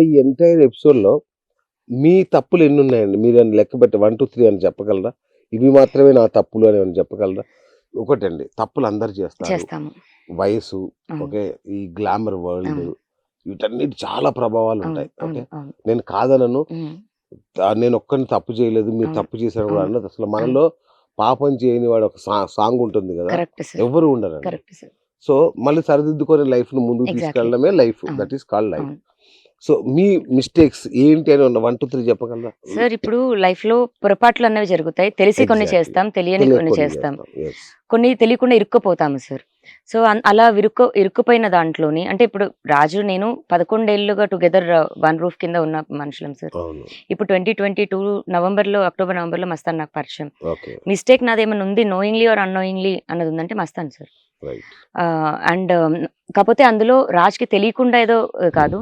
అంటే ఈ ఎంటైర్ ఎపిసోడ్లో మీ తప్పులు ఎన్ని ఉన్నాయండి మీరు ఏమైనా లెక్క పెట్టి వన్ టూ త్రీ అని చెప్పగలరా? ఇవి మాత్రమే నా తప్పులు అని ఏమైనా చెప్పగలరా? ఒకటండి తప్పులు అందరు చేస్తారు. వయసు. ఓకే? ఈ గ్లామర్ వరల్డ్. వీటన్నిటి చాలా ప్రభావాలు ఉంటాయి ఓకే? నేను కాదనను. నేను ఒక్కరిని తప్పు చేయలేదు. మీరు. తప్పు చేశారు కూడా. అన్నది అసలు మనలో పాపం చేయని వాడు ఒక సాంగ్ ఉంటుంది కదా? ఎవరు ఉండరు సో మళ్ళీ సరిదిద్దుకొని లైఫ్ను ముందుకు. తీసుకెళ్ళడమే life. That is called life. So me mistakes ఏంటి అని వన్ టూ త్రీ చెప్పగలరా? సార్ ఇప్పుడు లైఫ్లో పొరపాట్లు అన్నవి జరుగుతాయి. తెలిసి కొన్ని. చేస్తాం తెలియని కొన్ని చేస్తాం. కొన్ని తెలియకుండా ఇరుక్కుపోతాము సార్. సో అలా విరుక్కు ఇరుక్కుపోయిన దాంట్లోని అంటే ఇప్పుడు రాజు నేను పదకొండేళ్ళుగా టుగెదర్ వన్ రూఫ్ కింద ఉన్న మనుషులం సార్. ఇప్పుడు ట్వంటీ ట్వంటీ టూ నవంబర్లో అక్టోబర్ నవంబర్లో మస్తాన్ నాకు పరిచయం. మిస్టేక్ నాదేమైనా ఉంది నోయింగ్లీ ఆర్ అన్నోయింగ్లీ అన్నది ఉందంటే మస్తాన్ సార్. అండ్ కాకపోతే అందులో రాజ్కి తెలియకుండా ఏదో కాదు.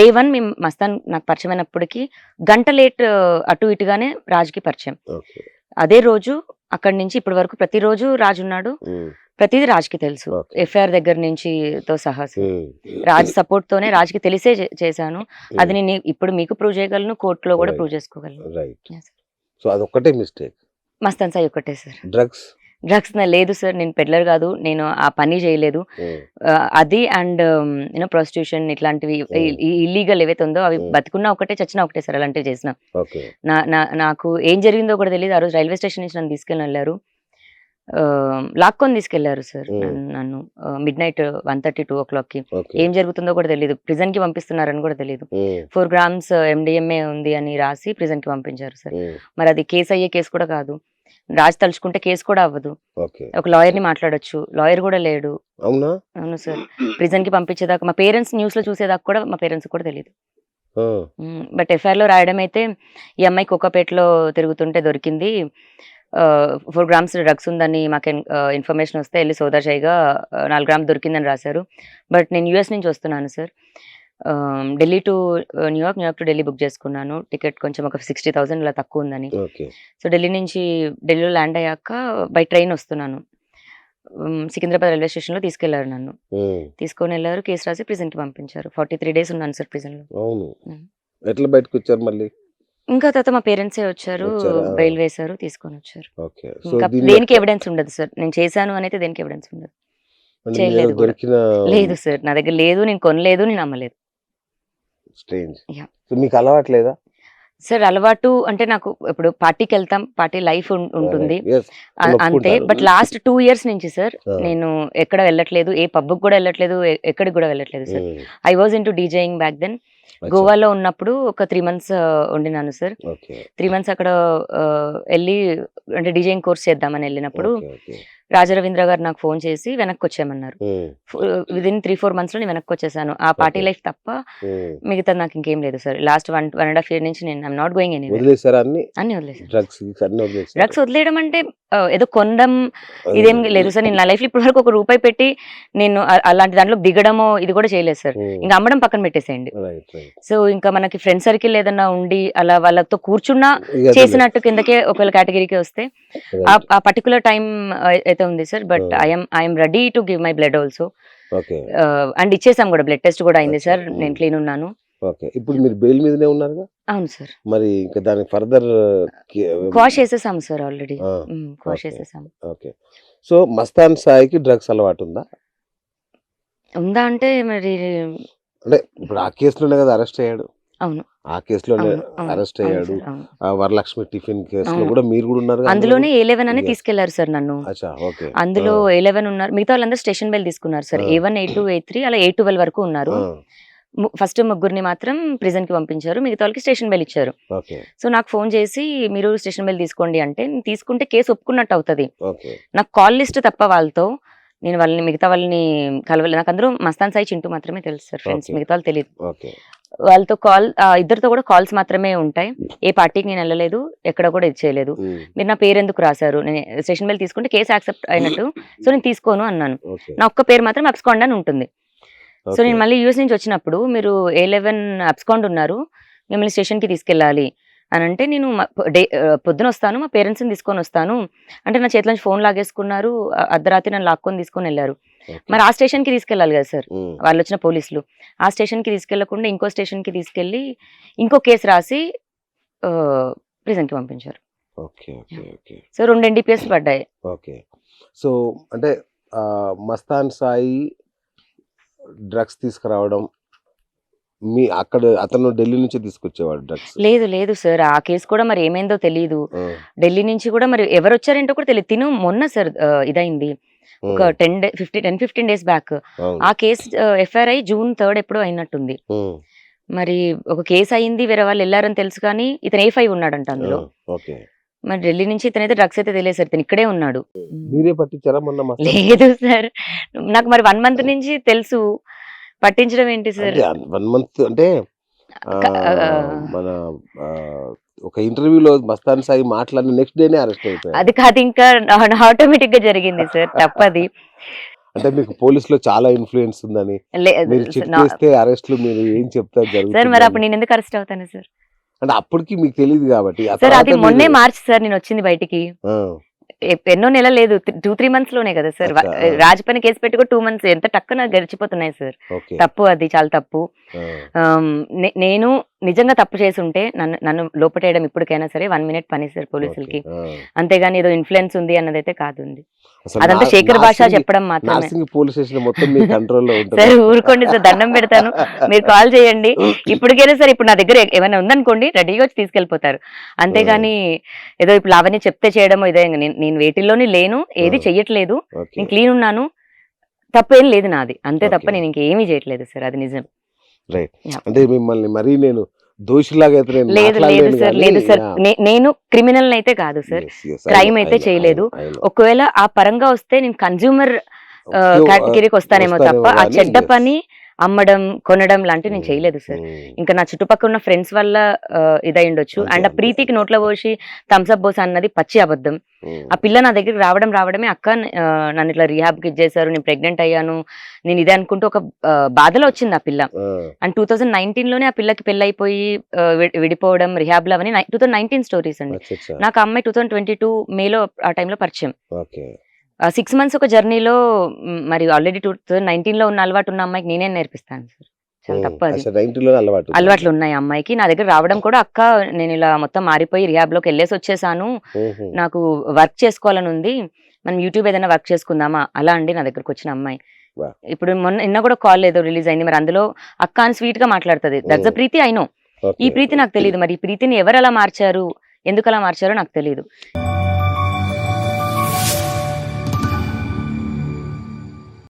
డే వన్ మేము మస్తాన్ నాకు పరిచయం అయినప్పటికీ గంట లేట్ అటు ఇటుగానే రాజ్కి పరిచయం. అదే రోజు అక్కడి నుంచి ఇప్పటి వరకు ప్రతిరోజు రాజు ఉన్నాడు. ప్రతిదీ రాజ్కి తెలుసు. ఎఫ్ఐఆర్ దగ్గర నుంచి తో సహా సార్. రాజ్ సపోర్ట్ తోనే రాజ్కి తెలిసే చేశాను. అది నేను ఇప్పుడు మీకు ప్రూవ్ చేయగలను కోర్టులో కూడా. ప్రూవ్ చేసుకోగలను. సో అదొక్కటే మిస్టేక్ మస్తాన్ సాయి ఒక్కటే సార్. డ్రగ్స్ డ్రగ్స్ లేదు సార్ నేను పెడ్లర్ కాదు నేను ఆ పని చేయలేదు. అది అండ్ యూనో ప్రాస్టిట్యూషన్ ఇట్లాంటివి. ఇల్లీగల్ ఏవైతే ఉందో అవి. బతుకున్నా ఒకటే చచ్చినా ఒకటే సార్ అలాంటివి చేసిన. నాకు ఏం జరిగిందో కూడా తెలియదు ఆ రోజు రైల్వే స్టేషన్ నుంచి నన్ను తీసుకెళ్ళి వెళ్ళారు. లాక్కొని తీసుకెళ్ళారు సార్. నన్ను- midnight one thirty two ఓ క్లాక్కి ఓకే. ఏం జరుగుతుందో కూడా తెలియదు ప్రిజన్కి పంపిస్తున్నారని కూడా తెలియదు ఫోర్ గ్రామ్స్ ఎండిఎంఏ ఉంది అని రాసి ప్రిజన్కి పంపించారు సార్. మరి అది కేసు అయ్యే కేసు కూడా కాదు. రాజు తలుచుకుంటే కేసు కూడా అవ్వదు. ఒక లాయర్ని మాట్లాడొచ్చు. లాయర్ కూడా లేడు. అవునా? అవును సార్. ప్రిజన్కి పంపించేదాకా మా పేరెంట్స్ న్యూస్లో చూసేదాకా కూడా మా పేరెంట్స్ కూడా తెలియదు బట్ ఎఫ్ఐఆర్లో రాయడం అయితే ఈ అమ్మాయి కోకాపేటలో తిరుగుతుంటే దొరికింది. ఫోర్ గ్రామ్స్ డ్రగ్స్ ఉందని మాకు ఇన్ఫర్మేషన్ వస్తే వెళ్ళి సోదా చేయగా నాలుగు గ్రామ్స్ దొరికిందని రాశారు. బట్ నేను యూఎస్ నుంచి వస్తున్నాను sir. Delhi to New York New York to Delhi book చేసుకున్నాను. టికెట్ కొంచెం ఒక సిక్స్టీ థౌసండ్ ఇలా తక్కువ ఉందని సో ఢిల్లీ నుంచి ఢిల్లీలో ల్యాండ్ అయ్యాక బై ట్రైన్ వస్తున్నాను. సికింద్రాబాద్ రైల్వే స్టేషన్లో తీసుకెళ్ళారు నన్ను. తీసుకొని వెళ్ళారు కేసు రాసి ప్రిజెంట్కి పంపించారు. ఫార్టీ త్రీ డేస్ ఉన్నాను సార్ అవును. ఉమ్. ఎట్లా బయటకు వచ్చారు మళ్ళీ? ఇంకా తర్వాత మా పేరెంట్సే వచ్చారు వచ్చారా? బెయిల్ వేశారు తీసుకొని వచ్చారు. ఇంకా దీని దేనికి ఎవిడెన్స్ ఉండదు సార్. నేను చేశాను అని అయితే దేనికి ఎవిడెన్స్ ఉండదు. చేయలేదు లేదు సార్. నా దగ్గర లేదు నేను కొనలేదు నేను అమ్మలేదు స్ట్రేంజ్. సో మీకు అలవాట్లేదా? సార్ అలవాటు అంటే నాకు ఇప్పుడు పార్టీకి వెళ్తాం పార్టీ లైఫ్ ఉంటుంది. అంతే. ఒప్పుకుంటారు. బట్ లాస్ట్ టూ ఇయర్స్ నుంచి సార్ ఆ. నేను ఎక్కడ వెళ్ళట్లేదు ఏ పబ్కి కూడా వెళ్ళట్లేదు ఎక్కడికి కూడా వెళ్ళట్లేదు sir. Um, I was in to DJing back then. గోవాలో ఉన్నప్పుడు ఒక త్రీ మంత్స్ ఉండినాను సార్. త్రీ మంత్స్ అక్కడ వెళ్ళి అంటే డీజేయింగ్ కోర్స్ చేద్దామని వెళ్ళినప్పుడు. రాజరవీంద్ర గారు నాకు ఫోన్ చేసి వెనక్కి వచ్చేయమన్నారు విదిన్ త్రీ ఫోర్ మంత్స్లో నేను వెనక్కి వచ్చేసాను ఆ పార్టీ. లైఫ్ తప్ప. మిగతా నాకు ఇంకేం లేదు sir. Last one one and half year నుంచి నేను ఐమ్ నాట్ గోయింగ్ ఎనీ అన్ని? వదిలేసాను. డ్రగ్స్ వదిలేయడం అంటే ఏదో కొనడం ఇదేం లేదు సార్. నేను నా లైఫ్ ఇప్పటి వరకు ఒక రూపాయి పెట్టి నేను అలాంటి దాంట్లో దిగడమో ఇది కూడా చేయలేదు సార్. ఇంకా అమ్మడం పక్కన పెట్టేసేయండి. సో ఇంకా మనకి ఫ్రెండ్ సర్కిల్ ఏదన్నా ఉండి అలా వాళ్ళతో కూర్చున్నా చేసినట్టు కిందకే ఒకవేళ కేటగిరీకి వస్తే. ఆ పర్టికులర్ టైం అయితే ఉంది sir but. I'm I'm ready to give my blood also okay and ఇచ్చేసాం కూడా బ్లడ్ టెస్ట్ కూడా అయింది. సార్. నేను క్లీన్ ఉన్నాను. ఓకే ఇప్పుడు మీరు బెయిల్ మీదనే ఉన్నారుగా? అవును సార్ మరి ఇంకా దానికి ఫర్దర్ క్వాష్ చేసేసాం సార్ ఆల్రెడీ క్వాష్. చేసేసాం ఓకే సో మస్తాన్ సాయికి డ్రగ్స్ అలవాటు ఉందా? ఉందా అంటే మరి అంటే ఇప్పుడు ఆ కేసులోనే కదా అరెస్ట్ అయ్యాడు. అవును. ఆ కేసులోనే అరెస్ట్ అయ్యాడు. వరలక్ష్మి టిఫిన్ కేసులో. కూడా మీరు కూడా ఉన్నారు అందులోనే ఏ లెవెన్ అని. తీసుకెళ్ళారు సార్ నన్ను. అందులో ఏ లెవెన్ ఉన్నారు. మిగతా వాళ్ళందరూ స్టేషన్ బెల్ తీసుకున్నారు sir. A one A two A three అలా ఏ ట్వెల్వ్ వరకు ఉన్నారు. ఫస్ట్ ముగ్గురిని మాత్రం ప్రిజన్కి పంపించారు. మిగతా వాళ్ళకి స్టేషన్ బెల్ ఇచ్చారు. సో నాకు ఫోన్ చేసి మీరు స్టేషన్ బెల్ తీసుకోండి అంటే తీసుకుంటే కేసు ఒప్పుకున్నట్టు అవుతుంది. నాకు కాల్ లిస్ట్ తప్ప వాళ్ళతో. నేను వాళ్ళని మిగతా వాళ్ళని కలవలేదు నాకు అందరూ మస్తాన్ సాయి చింటూ మాత్రమే తెలుసు సార్ ఫ్రెండ్స్. మిగతా వాళ్ళు తెలియదు వాళ్ళతో కాల్ ఇద్దరితో కూడా కాల్స్ మాత్రమే ఉంటాయి. ఏ పార్టీకి నేను వెళ్ళలేదు ఎక్కడ కూడా ఇది చేయలేదు. మీరు నా పేరు ఎందుకు రాశారు? నేను స్టేషన్ బెల్ తీసుకుంటే కేసు యాక్సెప్ట్ అయినట్టు. సో నేను తీసుకోను అన్నాను. నా ఒక్క పేరు మాత్రం అబ్స్కాండ్ అని ఉంటుంది. సో నేను మళ్ళీ యూఎస్ నుంచి వచ్చినప్పుడు మీరు ఏ లెవెన్ అబ్స్కాండ్ ఉన్నారు మిమ్మల్ని స్టేషన్కి తీసుకెళ్ళాలి. అని అంటే నేను మ- డే పొద్దున వస్తాను మా పేరెంట్స్ని తీసుకొని వస్తాను. అంటే నా చేతిలో ఫోన్ లాగేసుకున్నారు అర్ధరాత్రి నన్ను లాక్కొని తీసుకొని వెళ్ళారు. మరి ఆ స్టేషన్కి తీసుకెళ్ళాలి కదా సార్? వాళ్ళు వచ్చిన పోలీసులు. ఆ స్టేషన్కి తీసుకెళ్ళకుండా ఇంకో స్టేషన్కి తీసుకెళ్ళి ఇంకో కేసు రాసి ప్రిజన్కి పంపించారు. సో రెండు ఎన్డీపీఎస్ పడ్డాయి. ఓకే. సో అంటే మస్తాన్ సాయి డ్రగ్స్ తీసుకురావడం మీ అక్కడ అతను ఢిల్లీ నుంచి తీసుకొచ్చేవాడు డ్రగ్స్? లేదు లేదు సార్. ఆ కేసు కూడా మరి ఏమైందో తెలియదు ఢిల్లీ నుంచి కూడా మరి ఎవరు వచ్చారేంటో కూడా తెలియదు తిను మొన్న సార్ ఇదైంది. ఒక ten day fifty ten fifteen days back. ఆ కేసు ఎఫ్ఐఆర్ అయి జూన్ థర్డ్ ఎప్పుడో అయినట్టుంది. మరి ఒక కేసు అయింది వేరే వాళ్ళు వెళ్ళారని తెలుసు కానీ ఇతను ఏ ఫైవ్ ఉన్నాడంట అందులో. మరి ఢిల్లీ నుంచి ఇతనైతే డ్రగ్స్ అయితే తెలియదు సార్. ఇతను ఇక్కడే ఉన్నాడు. మీరే పట్టించారా మొన్న మస్తాన్ లేదు సార్. నాకు మరి వన్ మంత్ నుంచి తెలుసు. పట్టించడం ఏంటి సార్? వన్ మంత్ అంటే మన ఒక ఇంటర్వ్యూలో మస్తాన్ సాయి మాట్లాడిన నెక్స్ట్ డేనే అరెస్ట్ అయిపోయారు. అది కాదు ఇంకా ఆటోమేటిక్గా జరిగింది సార్ తప్పది. అంటే మీకు పోలీసులో చాలా ఇన్ఫ్లుయెన్స్ ఉందని. లే- మీరు చేస్తే అరెస్ట్లు మీరు ఏం చెప్తారు సార్ మరి జరుగుతుంది అప్పుడు నేను ఎందుకు అరెస్ట్ అవుతాను సార్? అంటే అప్పటికి మీకు తెలియదు కాబట్టి సార్ అది మొన్నే మీరు- మార్చి సార్ నేను వచ్చింది బయటికి. ఎన్నో నెల లేదు. టూ త్రీ మంత్స్లోనే కదా సార్. అచ్చా, ఆ. రాజ్ పైన కేసు పెట్టి కూడా టూ మంత్స్ ఎంత టక్కున గడిచిపోతున్నాయి సార్. తప్పు అది చాలా తప్పు. నేను నిజంగా తప్పు చేసి ఉంటే నన్ను నన్ను లోపటేయడం ఇప్పటికైనా సరే వన్ మినిట్ పని సార్ పోలీసులకి. అంతేగాని ఏదో ఇన్ఫ్లుయెన్స్ ఉంది అన్నదైతే కాదు అదంతా శేఖర్ భాష చెప్పడం మాత్రమే. నార్సింగి పోలీస్ స్టేషన్ మొత్తం మీ కంట్రోల్లో ఉంటుంది. సరే ఊరుకోండి సార్ దండం పెడతాను. మీరు కాల్ చేయండి. ఇప్పటికైనా సరే ఇప్పుడు నా దగ్గర ఏమైనా ఉందనుకోండి రెడీగా వచ్చి తీసుకెళ్ళిపోతారు అంతేగాని ఏదో ఇప్పుడు లావణ్య చెప్తే చేయడమో ఇదే నేను- వేటిల్లోని లేను ఏది. చెయ్యట్లేదు. నేను క్లీన్ ఉన్నాను. తప్పేం లేదు నాది. అంతే తప్ప. నేను ఇంకేమీ చేయట్లేదు సార్ అది నిజం. రైట్. అంటే మిమ్మల్ని మరీ నేను దోషిలాగా లేదు లేదు సార్ లేదు సార్ నేను క్రిమినల్ అయితే కాదు సార్ know, అయితే చేయలేదు. ఒకవేళ ఆ పరంగా వస్తే నేను కన్జ్యూమర్ కేటగిరీకి వస్తానేమో వస్తానేమో తప్ప ఆ చెడ్డ. పని అమ్మడం కొనడం లాంటివి నేను చేయలేదు సార్. ఇంకా నా చుట్టుపక్కల ఉన్న ఫ్రెండ్స్ వల్ల ఇదై ఉండొచ్చు అండ్ ఆ. ప్రీతికి నోట్లో పోసి థమ్స్అప్ బోస్ అన్నది పచ్చి అబద్ధం. ఆ పిల్ల నా దగ్గరికి రావడం రావడమే అక్క నన్ను ఇట్లా రిహాబ్కి ఇచ్చేసారు నేను ప్రెగ్నెంట్ అయ్యాను. నేను ఇదే అనుకుంటూ ఒక బాధలో వచ్చింది ఆ పిల్ల. అండ్ టూ థౌసండ్ నైన్టీన్లోనే ఆ పిల్లకి పెళ్ళి అయిపోయి ఆ, వి- విడిపోవడం రిహాబ్లో అవన్నీ టూ థౌసండ్ నైన్టీన్ స్టోరీస్ అండి. నాకు అమ్మాయి టూ థౌసండ్ ట్వంటీ టూ మేలో ఆ టైంలో పరిచయం. సిక్స్ మంత్స్ ఒక జర్నీలో మరి ఆల్రెడీ టూ థౌసండ్ నైన్టీన్లో ఉన్న అలవాటు ఉన్న అమ్మాయికి నేనే నేర్పిస్తాను సార్ చాలా తప్పు అది అచ్చా, 90 లో అలవాటు ఉంది. అలవాట్లు ఉన్నాయి అమ్మాయికి. నా దగ్గర రావడం కూడా అక్క నేను ఇలా మొత్తం మారిపోయి రిహాబ్లోకి వెళ్ళేసి వచ్చేసాను. నాకు వర్క్ చేసుకోవాలని ఉంది. మనం యూట్యూబ్ ఏదైనా వర్క్ చేసుకుందామా? అలా అండి నా దగ్గరకు వచ్చిన అమ్మాయి. ఇప్పుడు మొన్న నిన్న కూడా కాల్ ఏదో రిలీజ్ అయింది. మరి అందులో అక్క అని స్వీట్గా మాట్లాడుతుంది. That's Mm. ప్రీతి అయినో ఈ. ప్రీతి నాకు తెలియదు మరి ఈ ప్రీతిని ఎవరు అలా మార్చారు? ఎందుకు అలా మార్చారో నాకు తెలియదు